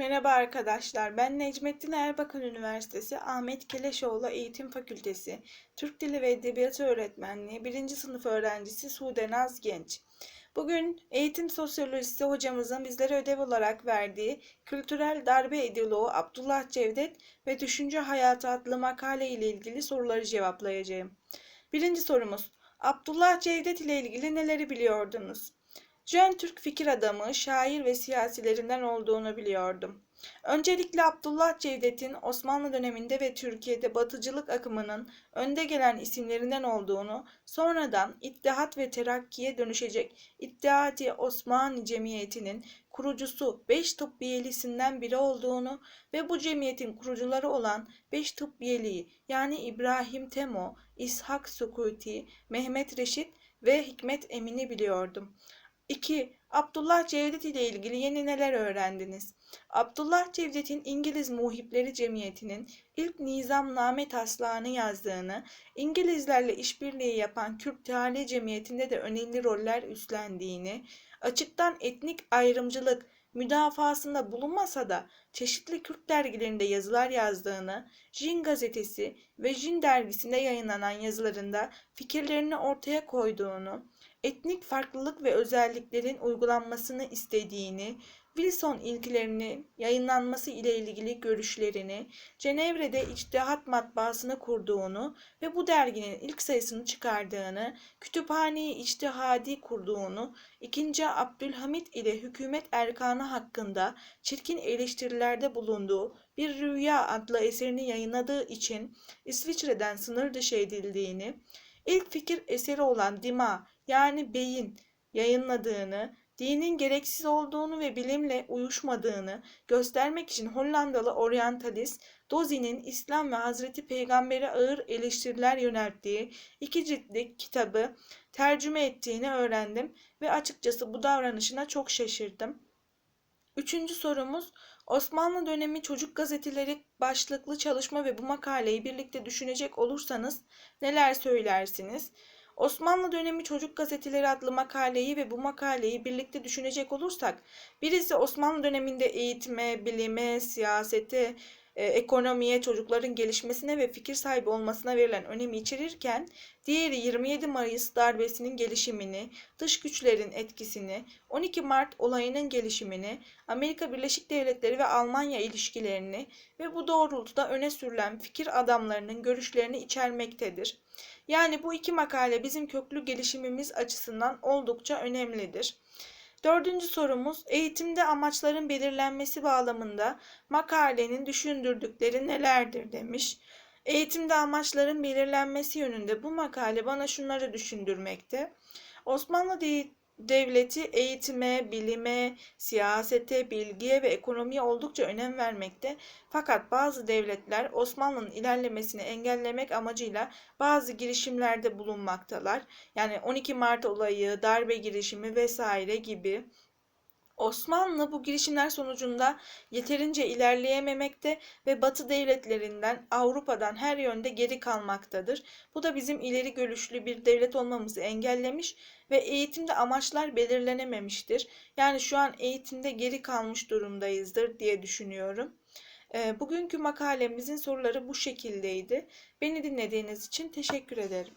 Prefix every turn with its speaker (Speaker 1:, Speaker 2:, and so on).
Speaker 1: Merhaba arkadaşlar. Ben Necmettin Erbakan Üniversitesi Ahmet Keleşoğlu Eğitim Fakültesi Türk Dili ve Edebiyatı Öğretmenliği 1. sınıf öğrencisi Sude Naz Genç. Bugün eğitim sosyolojisi hocamızın bizlere ödev olarak verdiği Kültürel Darbe İdoloğu Abdullah Cevdet ve Düşünce Hayatı adlı makale ile ilgili soruları cevaplayacağım. Birinci sorumuz. Abdullah Cevdet ile ilgili neleri biliyordunuz? Jön Türk fikir adamı, şair ve siyasilerinden olduğunu biliyordum. Öncelikle Abdullah Cevdet'in Osmanlı döneminde ve Türkiye'de batıcılık akımının önde gelen isimlerinden olduğunu, sonradan İttihat ve Terakki'ye dönüşecek İttihadi Osmanlı Cemiyeti'nin kurucusu beş tıbbiyelisinden biri olduğunu ve bu cemiyetin kurucuları olan beş tıbbiyeliği yani İbrahim Temo, İshak Sukuti, Mehmet Reşit ve Hikmet Emin'i biliyordum. 2. Abdullah Cevdet ile ilgili yeni neler öğrendiniz? Abdullah Cevdet'in İngiliz Muhipleri Cemiyeti'nin ilk nizamname taslağını yazdığını, İngilizlerle işbirliği yapan Kürt Teali Cemiyeti'nde de önemli roller üstlendiğini, açıktan etnik ayrımcılık müdafasında bulunmasa da çeşitli Kürt dergilerinde yazılar yazdığını, Jin gazetesi ve Jin dergisinde yayınlanan yazılarında fikirlerini ortaya koyduğunu, etnik farklılık ve özelliklerin uygulanmasını istediğini, Wilson ilkelerinin yayınlanması ile ilgili görüşlerini, Cenevre'de İçtihat Matbaasını kurduğunu ve bu derginin ilk sayısını çıkardığını, Kütüphane-i İçtihadi kurduğunu, 2. Abdülhamit ile hükümet erkanı hakkında çirkin eleştirilerde bulunduğu bir Rüya adlı eserini yayınladığı için İsviçre'den sınır dışı edildiğini, ilk fikir eseri olan Dima yani beyin yayınladığını, dinin gereksiz olduğunu ve bilimle uyuşmadığını göstermek için Hollandalı oryantalist Dozi'nin İslam ve Hazreti Peygamber'e ağır eleştiriler yönelttiği iki ciltlik kitabı tercüme ettiğini öğrendim ve açıkçası bu davranışına çok şaşırdım. Üçüncü sorumuz Osmanlı dönemi çocuk gazeteleri başlıklı çalışma ve bu makaleyi birlikte düşünecek olursanız neler söylersiniz? Osmanlı dönemi çocuk gazeteleri adlı makaleyi ve bu makaleyi birlikte düşünecek olursak birisi Osmanlı döneminde eğitime, bilime, siyasete, e, ekonomiye, çocukların gelişmesine ve fikir sahibi olmasına verilen önemi içerirken, diğeri 27 Mayıs darbesinin gelişimini, dış güçlerin etkisini, 12 Mart olayının gelişimini, Amerika Birleşik Devletleri ve Almanya ilişkilerini ve bu doğrultuda öne sürülen fikir adamlarının görüşlerini içermektedir. Yani bu iki makale bizim köklü gelişimimiz açısından oldukça önemlidir. Dördüncü sorumuz eğitimde amaçların belirlenmesi bağlamında makalenin düşündürdükleri nelerdir demiş. Eğitimde amaçların belirlenmesi yönünde bu makale bana şunları düşündürmekte. Osmanlı devleti eğitime, bilime, siyasete, bilgiye ve ekonomiye oldukça önem vermekte. Fakat bazı devletler Osmanlı'nın ilerlemesini engellemek amacıyla bazı girişimlerde bulunmaktalar. Yani 12 Mart olayı, darbe girişimi vesaire gibi Osmanlı bu girişimler sonucunda yeterince ilerleyememekte ve Batı devletlerinden, Avrupa'dan her yönde geri kalmaktadır. Bu da bizim ileri görüşlü bir devlet olmamızı engellemiş ve eğitimde amaçlar belirlenememiştir. Yani şu an eğitimde geri kalmış durumdayızdır diye düşünüyorum. Ee, bugünkü makalemizin soruları bu şekildeydi. Beni dinlediğiniz için teşekkür ederim.